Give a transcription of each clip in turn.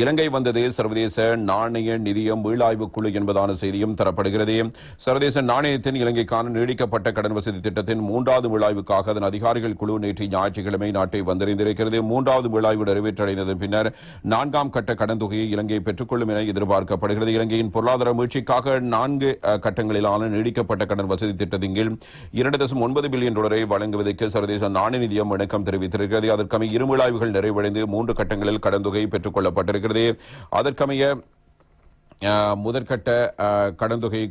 இலங்கை வந்தது சர்வதேச நாணய நிதியம் மீளாய்வு குழு என்பதான செய்தியும் தரப்படுகிறது. சர்வதேச நாணயத்தின் இலங்கைக்கான நீடிக்கப்பட்ட கடன் வசதி திட்டத்தின் மூன்றாவது மீளாய்வுக்காக அதன் அதிகாரிகள் குழு நேற்று ஞாயிற்றுக்கிழமை நாட்டை வந்தடைந்திருக்கிறது. மூன்றாவது மீளாய்வு நிறைவேற்றடைந்ததன் பின்னர் நான்காம் கட்ட கடன் தொகையை இலங்கை பெற்றுக்கொள்ளும் என எதிர்பார்க்கப்படுகிறது. இலங்கையின் பொருளாதார மீழ்ச்சிக்காக நான்கு கட்டங்களிலான நீடிக்கப்பட்ட கடன் வசதி திட்டத்தின் கீழ் இரண்டு தசம் ஒன்பது பில்லியன் டாலரை வழங்குவதற்கு சர்வதேச நாணய நிதியம் இணக்கம் தெரிவித்திருக்கிறது. அதற்கமை இரு மீளாய்வுகள் நிறைவடைந்து மூன்று கட்டங்களில் கடன் தொகையை பெற்றுக் கொள்ளப்பட்டிருக்கிறது. அதற்கமைய முதற்கட்ட அஹ்,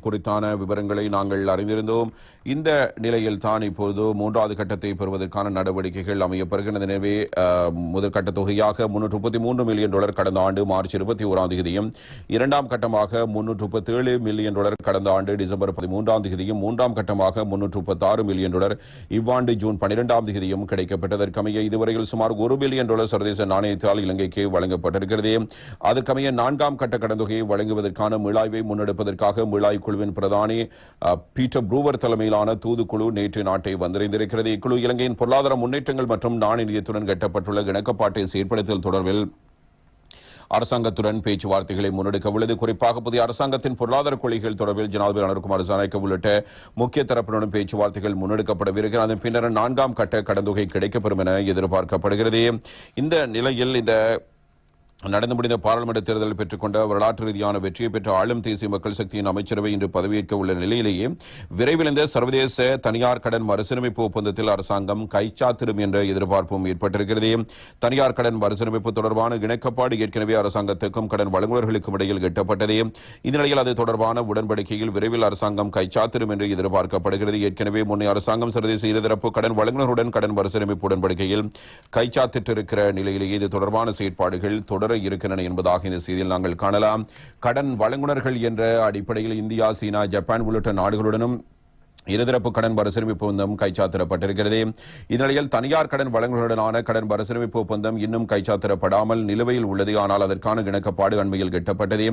குறித்தான விவரங்களை நாங்கள் அறிந்திருந்தோம். இந்த நிலையில் தான் இப்போது மூன்றாவது கட்டத்தை பெறுவதற்கான நடவடிக்கைகள் அமையப்பெறுகின்றன எனவே முதற்கட்ட தொகையாக முன்னூற்று முப்பத்தி மூன்று மில்லியன் டாலர் கடந்த ஆண்டு மார்ச் இருபத்தி ஓராம் தேதியும் இரண்டாம் கட்டமாக முன்னூற்று முப்பத்தி ஏழு மில்லியன் டாலர் கடந்த ஆண்டு டிசம்பர் பதிமூன்றாம் தேதியும் மூன்றாம் கட்டமாக முன்னூற்று முப்பத்தி ஆறு மில்லியன் டாலர் இவ்வாண்டு ஜூன் பனிரெண்டாம் தேதியும் கிடைக்கப்பட்டதற்கமைய இதுவரையில் சுமார் ஒரு பில்லியன் டாலர் சர்வதேச நாணயத்தால் இலங்கைக்கு வழங்கப்பட்டிருக்கிறது. அதற்கமைய நான்காம் கட்ட கடன் தொகையை வழங்குவதற்கான மீளாய்வை முன்னெடுப்பதற்காக மீளாய்வு குழுவின் பிரதானி பீட்டர் ப்ரூவர் தலைமையிலான தூதுக்குழு நேற்று நாட்டை வந்திருந்திருக்கிறது. இக்குழு இலங்கையின் பொருளாதார முன்னேற்றங்கள் மற்றும் நாணய நிதியத்துடன் கட்டப்பட்டுள்ள இணக்கப்பாட்டை செயற்படுத்தல் தொடர்பில் அரசாங்கத்துடன் பேச்சுவார்த்தைகளை முன்னெடுக்க உள்ளது. குறிப்பாக புதிய அரசாங்கத்தின் பொருளாதார கொள்கைகள் தொடர்பில் ஜனாதிபதி அனுர்குமார் ஜனநாயக்க உள்ளிட்ட முக்கிய தரப்பினரும் பேச்சுவார்த்தைகள் முன்னெடுக்கப்படவிருக்கிறது. அதன் பின்னர் நான்காம் கட்ட கடந்தொகை கிடைக்கப்பெறும் என எதிர்பார்க்கப்படுகிறது. இந்த நிலையில் இந்த நடந்து முடிந்த பாராளுமன்ற தேர்தலில் பெற்றுக்கொண்ட வரலாற்று ரீதியான வெற்றியை பெற்ற ஆளும் தேசிய மக்கள் சக்தியின் அமைச்சரவை இன்று பதவியேற்க உள்ள நிலையிலேயே விரைவில் இந்த சர்வதேச தனியார் கடன் மறுசீரமைப்பு ஒப்பந்தத்தில் அரசாங்கம் கைச்சாத்திடும் என்ற எதிர்பார்ப்பும் ஏற்பட்டிருக்கிறது. தனியார் கடன் மறுசீரமைப்பு தொடர்பான இணக்கப்பாடு ஏற்கனவே அரசாங்கத்துக்கும் கடன் வழங்குநர்களுக்கும் இடையில் எட்டப்பட்டது. இந்நிலையில் அது தொடர்பான உடன்படிக்கையில் விரைவில் அரசாங்கம் கைச்சாத்திடும் என்று எதிர்பார்க்கப்படுகிறது. ஏற்கனவே முன்னே அரசாங்கம் சர்வதேச இருதரப்பு கடன் வழங்குநருடன் கடன் மறுசீரமைப்பு உடன்படிக்கையில் கைச்சாத்திட்டிருக்கிற நிலையிலேயே இது தொடர்பான செயற்பாடுகள் தொடர் இருக்கின்றன என்பதாக இந்த செய்தியில் நாங்கள் காணலாம். கடன் வழங்குனர்கள் என்ற அடிப்படையில் இந்தியா சீனா ஜப்பான் உள்ளிட்ட நாடுகளுடனும் இருதரப்பு கடன் மறுசீரமைப்பு ஒப்பந்தம் கைச்சாத்திடப்பட்டிருக்கிறது. இந்நிலையில் தனியார் கடன் வழங்குகளுடனான கடன் மறுசீரமைப்பு ஒப்பந்தம் இன்னும் கைச்சாத்திடப்படாமல் நிலுவையில் உள்ளது. ஆனால் அதற்கான இணக்கப்பாடு அண்மையில் எட்டப்பட்டது.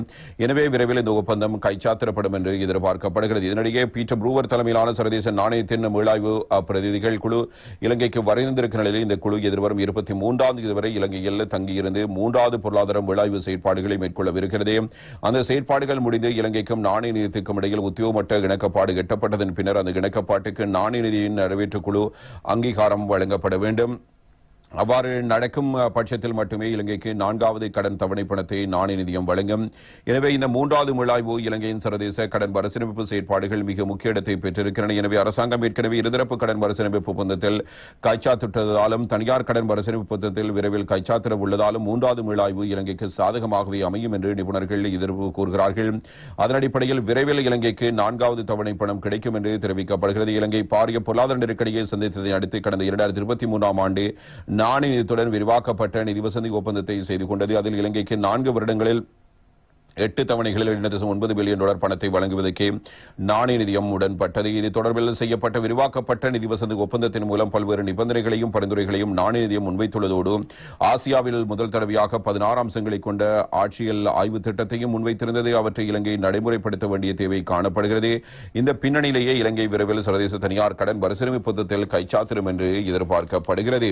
எனவே விரைவில் இந்த ஒப்பந்தம் கைச்சாத்திடப்படும் என்று எதிர்பார்க்கப்படுகிறது. இதனிடையே பீட்டர் ப்ரூவர் தலைமையிலான சர்வதேச நாணயத்தின் மீளாய்வு பிரதிநிதிகள் குழு இலங்கைக்கு வரைந்திருக்கிற நிலையில் இந்த குழு எதிர்வரும் இருபத்தி மூன்றாம் தேதி வரை இலங்கையில் தங்கியிருந்து மூன்றாவது பொருளாதார மீளாய்வு செயற்பாடுகளை மேற்கொள்ளவிருக்கிறது. அந்த செயற்பாடுகள் முடிந்து இலங்கைக்கும் நாணய நிதியத்துக்கும் இடையில் உத்தியோகமட்ட இணக்கப்பாடு எட்டப்பட்டதன் பின்னர் அந்த இணக்கப்பாட்டுக்கு நாணய நிதியின் நிறைவேற்றுக் குழு அங்கீகாரம் வழங்கப்பட வேண்டும். அவ்வாறு நடக்கும் பட்சத்தில் மட்டுமே இலங்கைக்கு நான்காவது கடன் தவணை பணத்தை நாணய நிதியம் வழங்கும். எனவே இந்த மூன்றாவது மிளாய்வு இலங்கையின் சர்வதேச கடன் மறுசீரமைப்பு செயற்பாடுகள் மிக முக்கிய இடத்தை பெற்றிருக்கின்றன. எனவே அரசாங்கம் ஏற்கனவே இருதரப்பு கடன் மறுசீரமைப்பு ஒப்பந்தத்தில் கைச்சாத்திட்டதாலும் தனியார் கடன் மறுசீரமைப்பு ஒப்பந்தத்தில் விரைவில் கைச்சாத்திட உள்ளதாலும் மூன்றாவது மிளாய்வு இலங்கைக்கு சாதகமாகவே அமையும் என்று நிபுணர்கள் எதிர்ப்பு கூறுகிறார்கள். அதன் அடிப்படையில் விரைவில் இலங்கைக்கு நான்காவது தவணை பணம் கிடைக்கும் என்று தெரிவிக்கப்படுகிறது. இலங்கை பாரிய பொருளாதார நெருக்கடியை சந்தித்ததை அடுத்து கடந்த இரண்டாயிரத்தி இருபத்தி மூன்றாம் ஆண்டு நாணய நிதித்துடன் விரிவாக்கப்பட்ட நிதி வசதி ஒப்பந்தத்தை செய்து கொண்டது. அதில் இலங்கைக்கு நான்கு வருடங்களில் எட்டு தவணைகளில் இரண்டு தசம் ஒன்பது பில்லியன் டாலர் பணத்தை வழங்குவதற்கு நாணய நிதியம் உடன்பட்டது. இது தொடர்பில் செய்யப்பட்ட விரிவாக்கப்பட்ட நிதி வசதி ஒப்பந்தத்தின் மூலம் பல்வேறு நிபந்தனைகளையும் பரிந்துரைகளையும் நாணய நிதியம் முன்வைத்துள்ளதோடு ஆசியாவில் முதல் தடவையாக பதினாறு அம்சங்களை கொண்ட ஆட்சியல் ஆய்வு திட்டத்தையும் முன்வைத்திருந்தது. அவற்றை இலங்கை நடைமுறைப்படுத்த வேண்டிய தேவை காணப்படுகிறது. இந்த பின்னணியிலேயே இலங்கை விரைவில் சர்வதேச தனியார் கடன் மறுசீரமைப்பு திட்டத்தில் கைச்சாத்திரும் என்று எதிர்பார்க்கப்படுகிறது.